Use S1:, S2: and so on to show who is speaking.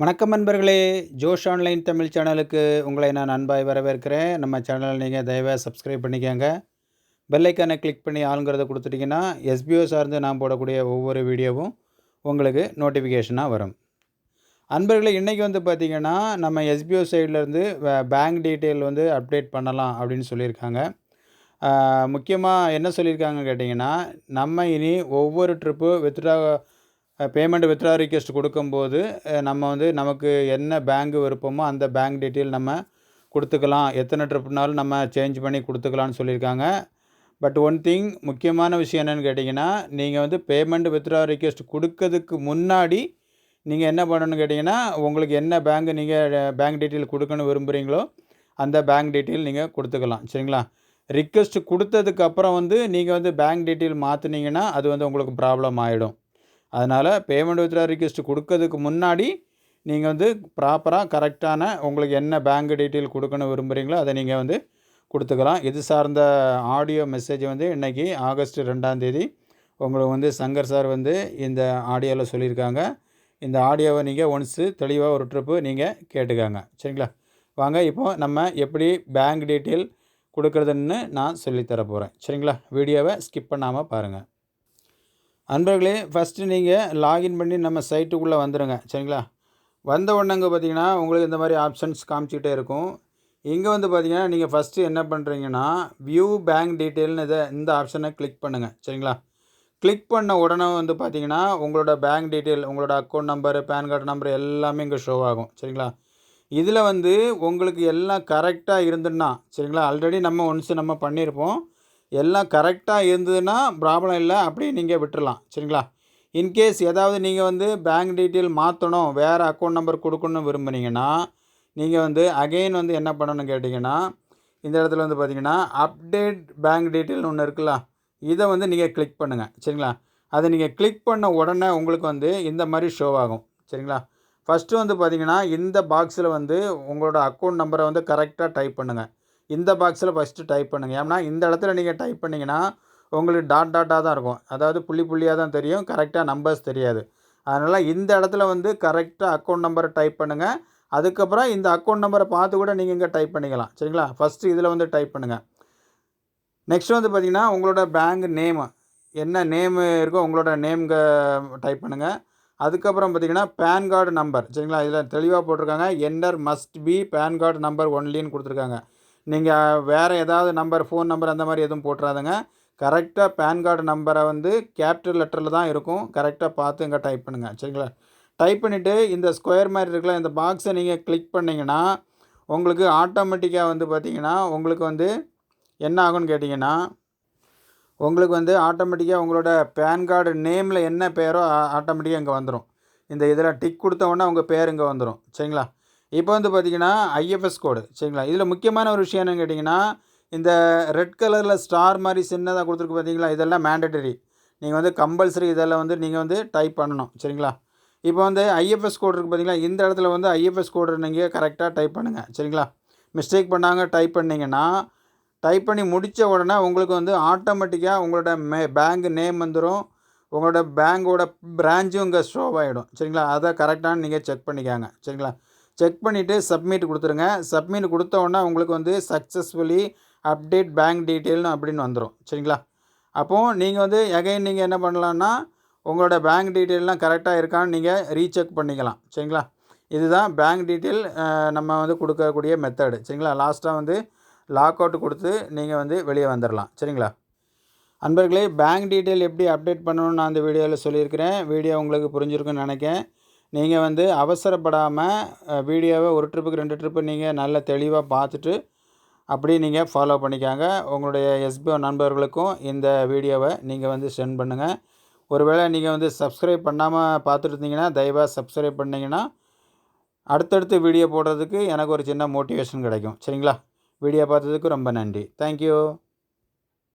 S1: வணக்கம் நண்பர்களே ஜோஷ் ஆன்லைன் தமிழ் சேனலுக்கு உங்களை நான் அன்பாய் வரவேற்கிறேன். நம்ம சேனலை நீங்கள் தயவாக சப்ஸ்கிரைப் பண்ணிக்கோங்க. பெல்லைக்கானை கிளிக் பண்ணி ஆளுங்கிறத கொடுத்துட்டிங்கன்னா எஸ்பிஓ சார்ந்து நான் போடக்கூடிய ஒவ்வொரு வீடியோவும் உங்களுக்கு நோட்டிஃபிகேஷனாக வரும். அன்பர்களே இன்றைக்கி வந்து பார்த்திங்கன்னா நம்ம எஸ்பிஓ சைட்லேருந்து பேங்க் டீட்டெயில் வந்து அப்டேட் பண்ணலாம் அப்படின்னு சொல்லியிருக்காங்க. முக்கியமாக என்ன சொல்லியிருக்காங்க கேட்டிங்கன்னா நம்ம இனி ஒவ்வொரு trip withdraw payment withdraw request கொடுக்கும்போது நம்ம வந்து நமக்கு என்ன பேங்க் விருப்பமோ அந்த பேங்க் டீட்டெயில் நம்ம கொடுத்துக்கலாம். எத்தனை ட்ரிப்னாலும் நம்ம சேஞ்ச் பண்ணி கொடுத்துக்கலான்னு சொல்லியிருக்காங்க. பட் ஒன் திங் முக்கியமான விஷயம் என்னென்னு கேட்டிங்கன்னா நீங்கள் வந்து பேமெண்ட் வித்ரா ரிக்வெஸ்ட் கொடுக்கறதுக்கு முன்னாடி நீங்கள் என்ன பண்ணணும்னு கேட்டிங்கன்னா உங்களுக்கு என்ன பேங்க் நீங்கள் பேங்க் டீட்டெயில் கொடுக்கணும் விரும்புகிறீங்களோ அந்த பேங்க் டீட்டெயில் நீங்கள் கொடுத்துக்கலாம். சரிங்களா? ரிக்வெஸ்ட் கொடுத்ததுக்கப்புறம் வந்து நீங்கள் வந்து பேங்க் டீட்டெயில் மாற்றினீங்கன்னா அது வந்து உங்களுக்கு ப்ராப்ளம் ஆகிடும் அதனால் பேமெண்ட் வித்ரா ரிக்வெஸ்ட் கொடுக்கறதுக்கு முன்னாடி நீங்கள் வந்து ப்ராப்பராக கரெக்டான உங்களுக்கு என்ன பேங்க் டீட்டெயில் கொடுக்கணும் விரும்புகிறீங்களோ அதை நீங்கள் வந்து கொடுத்துக்கலாம். இது சார்ந்த ஆடியோ மெசேஜ் வந்து இன்றைக்கி ஆகஸ்ட் ரெண்டாந்தேதி உங்களுக்கு வந்து சங்கர் சார் வந்து இந்த ஆடியோவில் சொல்லியிருக்காங்க. இந்த ஆடியோவை நீங்கள் ஒன்ஸு தெளிவாக ஒரு ட்ரிப்பு நீங்கள் கேட்டுக்காங்க. சரிங்களா? வாங்க இப்போது நம்ம எப்படி பேங்க் டீட்டெயில் கொடுக்குறதுன்னு நான் சொல்லித்தர போகிறேன் சரிங்களா? வீடியோவை ஸ்கிப் பண்ணாமல் பாருங்கள் அன்பர்களே ஃபஸ்ட்டு நீங்கள் லாகின் பண்ணி நம்ம சைட்டுக்குள்ளே வந்துடுங்க சரிங்களா? வந்த உடனேங்க பார்த்தீங்கன்னா உங்களுக்கு இந்த மாதிரி ஆப்ஷன்ஸ் காமிச்சிக்கிட்டே இருக்கும். இங்கே வந்து பார்த்தீங்கன்னா நீங்கள் ஃபஸ்ட்டு என்ன பண்ணுறீங்கன்னா வியூ பேங்க் டீட்டெயில்னு இதை இந்த ஆப்ஷனை கிளிக் பண்ணுங்கள் சரிங்களா? கிளிக் பண்ண உடனே வந்து பார்த்தீங்கன்னா உங்களோட பேங்க் டீட்டெயில் உங்களோட account number PAN card number எல்லாமே இங்கே ஷோ ஆகும். சரிங்களா? இதில் வந்து உங்களுக்கு எல்லாம் கரெக்டாக இருந்துன்னா சரிங்களா? ஆல்ரெடி நம்ம ஒன்ஸ் நம்ம பண்ணியிருப்போம் எல்லாம் கரெக்டாக இருந்ததுன்னா ப்ராப்ளம் இல்லை அப்படியே நீங்கள் விட்டுடலாம் சரிங்களா? இன்கேஸ் ஏதாவது நீங்கள் வந்து பேங்க் டீட்டெயில் மாற்றணும் வேறு அக்கௌண்ட் நம்பர் கொடுக்கணும்னு விரும்புனீங்கன்னா நீங்கள் வந்து அகெயின் வந்து என்ன பண்ணணும்னு கேட்டிங்கன்னா இந்த இடத்துல வந்து பார்த்தீங்கன்னா அப்டேட் பேங்க் டீட்டெயில்னு ஒன்று இருக்குல்ல இதை வந்து நீங்கள் கிளிக் பண்ணுங்கள் சரிங்களா? அதை நீங்கள் கிளிக் பண்ண உடனே உங்களுக்கு வந்து இந்த மாதிரி ஷோ ஆகும். சரிங்களா? ஃபஸ்ட்டு வந்து பார்த்தீங்கன்னா இந்த பாக்ஸில் வந்து உங்களோட அக்கௌண்ட் நம்பரை வந்து கரெக்டாக டைப் பண்ணுங்கள் இந்த பாக்ஸில் ஃபஸ்ட்டு டைப் பண்ணுங்கள் ஏன்னா இந்த இடத்துல நீங்கள் டைப் பண்ணிங்கன்னா உங்களுக்கு டாட் டாட்டாக தான் இருக்கும். அதாவது புள்ளி புள்ளியாக தான் தெரியும். கரெக்டாக நம்பர்ஸ் தெரியாது. அதனால் இந்த இடத்துல வந்து கரெக்டாக அக்கௌண்ட் நம்பரை டைப் பண்ணுங்கள் அதுக்கப்புறம் இந்த அக்கௌண்ட் நம்பரை பார்த்து கூட நீங்கள் இங்கே டைப் பண்ணிக்கலாம். சரிங்களா? ஃபஸ்ட்டு இதில் வந்து டைப் பண்ணுங்கள் நெக்ஸ்ட் வந்து பார்த்திங்கன்னா உங்களோட பேங்க் நேமு என்ன நேமு இருக்கோ உங்களோட நேம்க டைப் பண்ணுங்கள் அதுக்கப்புறம் பார்த்திங்கன்னா பேன் கார்டு நம்பர் சரிங்களா? இதில் தெளிவாக போட்டிருக்காங்க. Enter must be PAN card number ஒன்லின்னு கொடுத்துருக்காங்க. நீங்கள் வேறு ஏதாவது நம்பர் ஃபோன் நம்பர் அந்த மாதிரி எதுவும் போட்டுறாதுங்க. கரெக்டாக பேன் கார்டு நம்பரை வந்து கேபிட்டல் லெட்டரில் தான் இருக்கும். கரெக்டாக பார்த்து இங்கே டைப் பண்ணுங்கள் சரிங்களா? டைப் பண்ணிவிட்டு இந்த ஸ்கொயர் மாதிரி இருக்குல்ல இந்த பாக்ஸை நீங்கள் கிளிக் பண்ணிங்கன்னா உங்களுக்கு ஆட்டோமேட்டிக்காக வந்து பார்த்திங்கன்னா உங்களுக்கு வந்து என்ன ஆகும்னு கேட்டிங்கன்னா உங்களுக்கு வந்து ஆட்டோமேட்டிக்காக உங்களோட பேன் கார்டு நேமில் என்ன பேரோ ஆட்டோமேட்டிக்காக இங்கே வந்துடும் இந்த இதில் டிக் கொடுத்த உடனே உங்கள் பேர் இங்கே வந்துடும் சரிங்களா? இப்போ வந்து பார்த்திங்கன்னா ஐஎஃப்எஸ் கோடு சரிங்களா? இதில் முக்கியமான ஒரு விஷயம் என்னன்னு கேட்டிங்கன்னா இந்த ரெட் கலரில் ஸ்டார் மாதிரி சின்னதாக கொடுத்துருக்கு பார்த்தீங்களா? இதெல்லாம் மேண்டட்டரி நீங்கள் வந்து கம்பல்சரி இதெல்லாம் வந்து நீங்கள் வந்து டைப் பண்ணணும் சரிங்களா? இப்போ வந்து ஐஎஃப்எஸ் கோடு இருக்குது பார்த்தீங்களா? இந்த இடத்துல வந்து ஐஎஃப்எஸ் கோடு நீங்கள் கரெக்டாக டைப் பண்ணுங்கள் சரிங்களா? மிஸ்டேக் பண்ணாங்க டைப் பண்ணிங்கன்னா டைப் பண்ணி முடித்த உடனே உங்களுக்கு வந்து ஆட்டோமேட்டிக்காக உங்களோட மே பேங்க் நேம் வந்துடும் உங்களோட பேங்கோட பிரான்ச்சும் இங்கே ஷோ ஆகிடும் சரிங்களா? அதை கரெக்டானு நீங்கள் செக் பண்ணிக்காங்க சரிங்களா? செக் பண்ணிவிட்டு சப்மிட் கொடுத்துருங்க. சப்மிட் கொடுத்தோன்னே உங்களுக்கு வந்து சக்ஸஸ்ஃபுல்லி அப்டேட் பேங்க் டீட்டெயில்னு அப்படின்னு வந்துடும் சரிங்களா? அப்போது நீங்கள் வந்து எகைன் நீங்கள் என்ன பண்ணலான்னா உங்களோட பேங்க் டீட்டெயிலெலாம் கரெக்டாக இருக்கான்னு நீங்கள் ரீசெக் பண்ணிக்கலாம். சரிங்களா? இதுதான் பேங்க் டீட்டெயில் நம்ம வந்து கொடுக்கக்கூடிய மெத்தடு சரிங்களா? லாஸ்ட்டாக வந்து லாக் அவுட் கொடுத்து நீங்கள் வந்து வெளியே வந்துடலாம் சரிங்களா? அன்பர்களே பேங்க் டீட்டெயில் எப்படி அப்டேட் பண்ணணும்னு நான் அந்த வீடியோவில் சொல்லியிருக்கிறேன். வீடியோ உங்களுக்கு புரிஞ்சிருக்குன்னு நினைக்கிறேன். நீங்கள் வந்து அவசரப்படாமல் வீடியோவை ஒரு ட்ரிப்புக்கு ரெண்டு ட்ரிப்பு நீங்கள் நல்ல தெளிவாக பார்த்துட்டு அப்படியே நீங்கள் ஃபாலோ பண்ணிக்காங்க. உங்களுடைய எஸ்பிஓ நண்பர்களுக்கும் இந்த வீடியோவை நீங்கள் வந்து சென்ட் பண்ணுங்கள் ஒருவேளை நீங்கள் வந்து சப்ஸ்கிரைப் பண்ணாமல் பார்த்துட்டு இருந்தீங்கன்னா தயவாக சப்ஸ்கிரைப் பண்ணிங்கன்னா அடுத்தடுத்து வீடியோ போடுறதுக்கு எனக்கு ஒரு சின்ன மோட்டிவேஷன் கிடைக்கும். சரிங்களா? வீடியோ பார்த்ததுக்கு ரொம்ப நன்றி. தேங்க்யூ